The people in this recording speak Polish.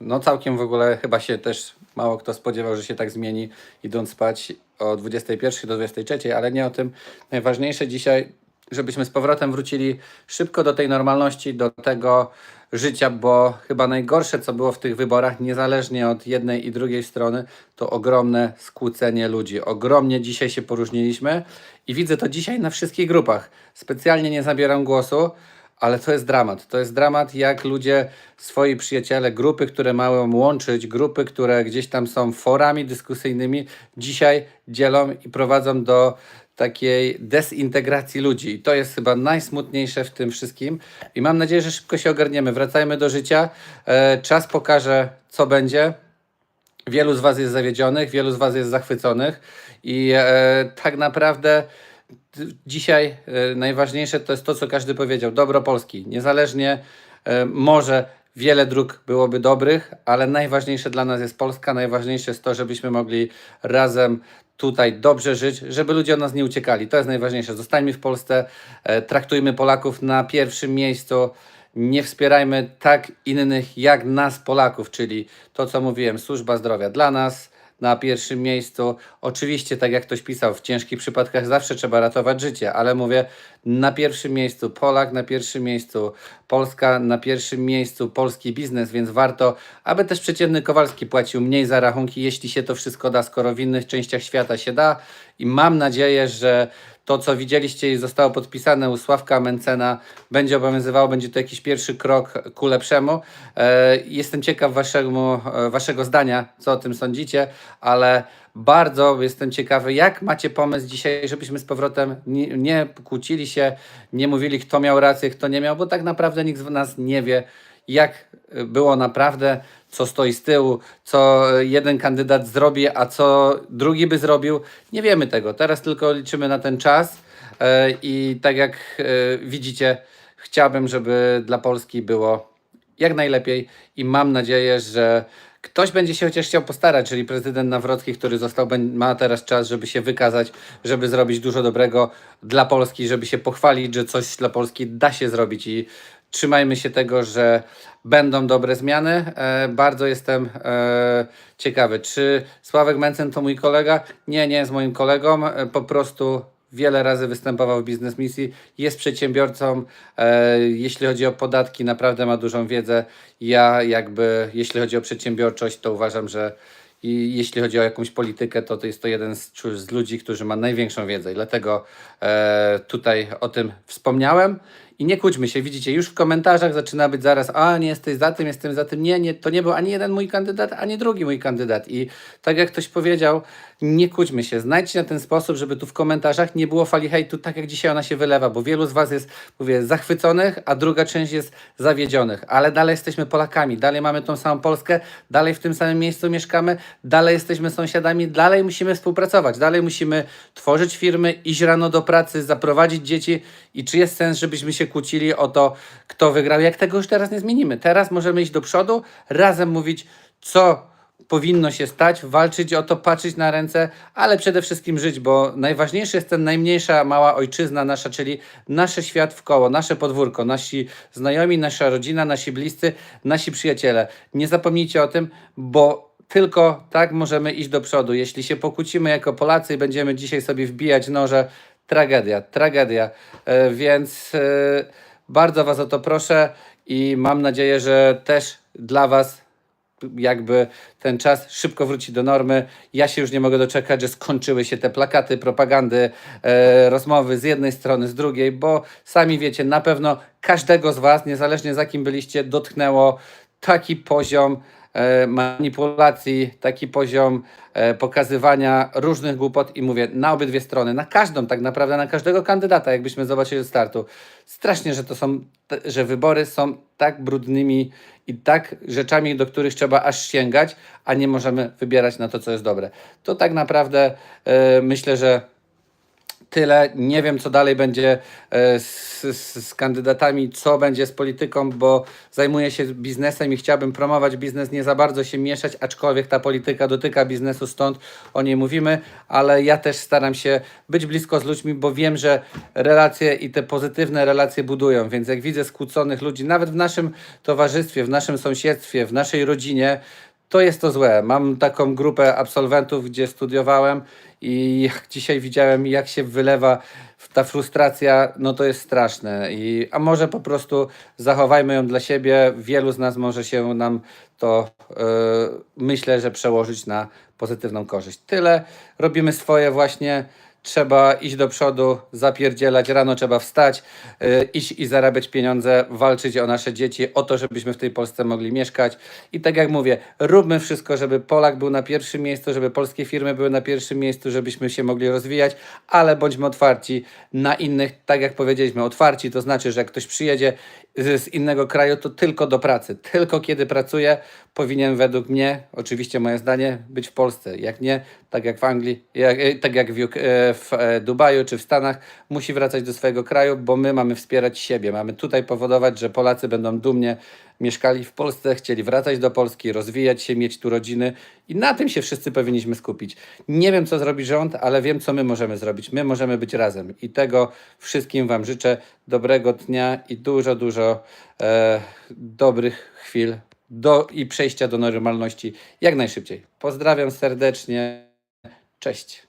No całkiem w ogóle chyba się też mało kto spodziewał, że się tak zmieni idąc spać o 21 do 23, ale nie o tym. Najważniejsze dzisiaj, żebyśmy z powrotem wrócili szybko do tej normalności, do tego życia, bo chyba najgorsze, co było w tych wyborach, niezależnie od jednej i drugiej strony, to ogromne skłócenie ludzi. Ogromnie dzisiaj się poróżniliśmy i widzę to dzisiaj na wszystkich grupach. Specjalnie nie zabieram głosu, ale to jest dramat. To jest dramat, jak ludzie, swoi przyjaciele, grupy, które mają łączyć, grupy, które gdzieś tam są forami dyskusyjnymi, dzisiaj dzielą i prowadzą do takiej dezintegracji ludzi. I to jest chyba najsmutniejsze w tym wszystkim. I mam nadzieję, że szybko się ogarniemy. Wracajmy do życia. E, czas pokaże, co będzie. Wielu z Was jest zawiedzionych, wielu z Was jest zachwyconych i e, tak naprawdę dzisiaj e, najważniejsze to jest to, co każdy powiedział. Dobro Polski. Niezależnie e, może wiele dróg byłoby dobrych, ale najważniejsze dla nas jest Polska. Najważniejsze jest to, żebyśmy mogli razem tutaj dobrze żyć, żeby ludzie od nas nie uciekali. To jest najważniejsze. Zostańmy w Polsce, e, traktujmy Polaków na pierwszym miejscu nie wspierajmy tak innych jak nas, Polaków, czyli to, co mówiłem, służba zdrowia dla nas na pierwszym miejscu. Oczywiście, tak jak ktoś pisał, w ciężkich przypadkach zawsze trzeba ratować życie, ale mówię, na pierwszym miejscu Polak, na pierwszym miejscu Polska, na pierwszym miejscu polski biznes, więc warto, aby też przeciętny Kowalski płacił mniej za rachunki, jeśli się to wszystko da, skoro w innych częściach świata się da. I mam nadzieję, że to, co widzieliście i zostało podpisane u Sławka Mencena, będzie obowiązywało, będzie to jakiś pierwszy krok ku lepszemu. E, Jestem ciekaw waszego, e, waszego zdania, co o tym sądzicie, ale bardzo jestem ciekawy, jak macie pomysł dzisiaj, żebyśmy z powrotem nie, nie kłócili się, nie mówili, kto miał rację, kto nie miał, bo tak naprawdę nikt z nas nie wie, jak było naprawdę, co stoi z tyłu, co jeden kandydat zrobi, a co drugi by zrobił. Nie wiemy tego. Teraz tylko liczymy na ten czas e, i tak jak e, widzicie, chciałbym, żeby dla Polski było jak najlepiej i mam nadzieję, że ktoś będzie się chociaż chciał postarać, czyli prezydent Nawrocki, który został, ma teraz czas, żeby się wykazać, żeby zrobić dużo dobrego dla Polski, żeby się pochwalić, że coś dla Polski da się zrobić i trzymajmy się tego, że będą dobre zmiany. E, bardzo jestem e, ciekawy, czy Sławek Mencen to mój kolega? Nie, nie jest moim kolegą, e, po prostu wiele razy występował w biznes misji, jest przedsiębiorcą, jeśli chodzi o podatki, naprawdę ma dużą wiedzę. Ja jakby, jeśli chodzi o przedsiębiorczość, to uważam, że i jeśli chodzi o jakąś politykę, to, to jest to jeden z, z ludzi, którzy ma największą wiedzę i dlatego e, tutaj o tym wspomniałem. I nie kłóćmy się, widzicie, już w komentarzach zaczyna być zaraz, a nie jesteś za tym, jestem za tym. Nie, nie, to nie był ani jeden mój kandydat, ani drugi mój kandydat. I tak jak ktoś powiedział, nie kłóćmy się, znajdźcie na ten sposób, żeby tu w komentarzach nie było fali hejtu, tak jak dzisiaj ona się wylewa, bo wielu z Was jest, mówię, zachwyconych, a druga część jest zawiedzionych. Ale dalej jesteśmy Polakami, dalej mamy tą samą Polskę, dalej w tym samym miejscu mieszkamy, dalej jesteśmy sąsiadami, dalej musimy współpracować, dalej musimy tworzyć firmy, iść rano do pracy, zaprowadzić dzieci i czy jest sens, żebyśmy się kłócili o to, kto wygrał, jak tego już teraz nie zmienimy. Teraz możemy iść do przodu, razem mówić, co powinno się stać, walczyć o to, patrzeć na ręce, ale przede wszystkim żyć, bo najważniejsze jest ten najmniejsza mała ojczyzna nasza, czyli nasze świat w koło, nasze podwórko, nasi znajomi, nasza rodzina, nasi bliscy, nasi przyjaciele. Nie zapomnijcie o tym, bo tylko tak możemy iść do przodu. Jeśli się pokłócimy jako Polacy i będziemy dzisiaj sobie wbijać noże, tragedia, tragedia. E, Więc e, bardzo Was o to proszę i mam nadzieję, że też dla Was jakby ten czas szybko wróci do normy. Ja się już nie mogę doczekać, że skończyły się te plakaty, propagandy, e, rozmowy z jednej strony, z drugiej, bo sami wiecie, na pewno każdego z Was, niezależnie za kim byliście, dotknęło taki poziom manipulacji, taki poziom e, pokazywania różnych głupot i mówię na obydwie strony, na każdą tak naprawdę, na każdego kandydata, jakbyśmy zobaczyli od startu. Strasznie, że to są, że wybory są tak brudnymi i tak rzeczami, do których trzeba aż sięgać, a nie możemy wybierać na to, co jest dobre. To tak naprawdę e, myślę, że tyle. Nie wiem, co dalej będzie e, z, z, z kandydatami, co będzie z polityką, bo zajmuję się biznesem i chciałbym promować biznes, nie za bardzo się mieszać, aczkolwiek ta polityka dotyka biznesu, stąd o niej mówimy, ale ja też staram się być blisko z ludźmi, bo wiem, że relacje i te pozytywne relacje budują, więc jak widzę skłóconych ludzi, nawet w naszym towarzystwie, w naszym sąsiedztwie, w naszej rodzinie, to jest to złe. Mam taką grupę absolwentów, gdzie studiowałem i jak dzisiaj widziałem, jak się wylewa ta frustracja, no to jest straszne. I, a może po prostu zachowajmy ją dla siebie. Wielu z nas może się nam to e, myślę, że przełożyć na pozytywną korzyść. Tyle. Robimy swoje właśnie. Trzeba iść do przodu, zapierdzielać, rano trzeba wstać, y, iść i zarabiać pieniądze, walczyć o nasze dzieci, o to, żebyśmy w tej Polsce mogli mieszkać. I tak jak mówię, róbmy wszystko, żeby Polak był na pierwszym miejscu, żeby polskie firmy były na pierwszym miejscu, żebyśmy się mogli rozwijać, ale bądźmy otwarci na innych, tak jak powiedzieliśmy, otwarci to znaczy, że jak ktoś przyjedzie z, z innego kraju, to tylko do pracy. Tylko kiedy pracuje, powinien według mnie, oczywiście moje zdanie, być w Polsce. Jak nie, tak jak w Anglii, jak, e, tak jak w, UK, e, w e, Dubaju czy w Stanach, musi wracać do swojego kraju, bo my mamy wspierać siebie. Mamy tutaj powodować, że Polacy będą dumnie mieszkali w Polsce, chcieli wracać do Polski, rozwijać się, mieć tu rodziny i na tym się wszyscy powinniśmy skupić. Nie wiem, co zrobi rząd, ale wiem, co my możemy zrobić. My możemy być razem i tego wszystkim Wam życzę. Dobrego dnia i dużo, dużo e, dobrych chwil do, i przejścia do normalności jak najszybciej. Pozdrawiam serdecznie. Cześć.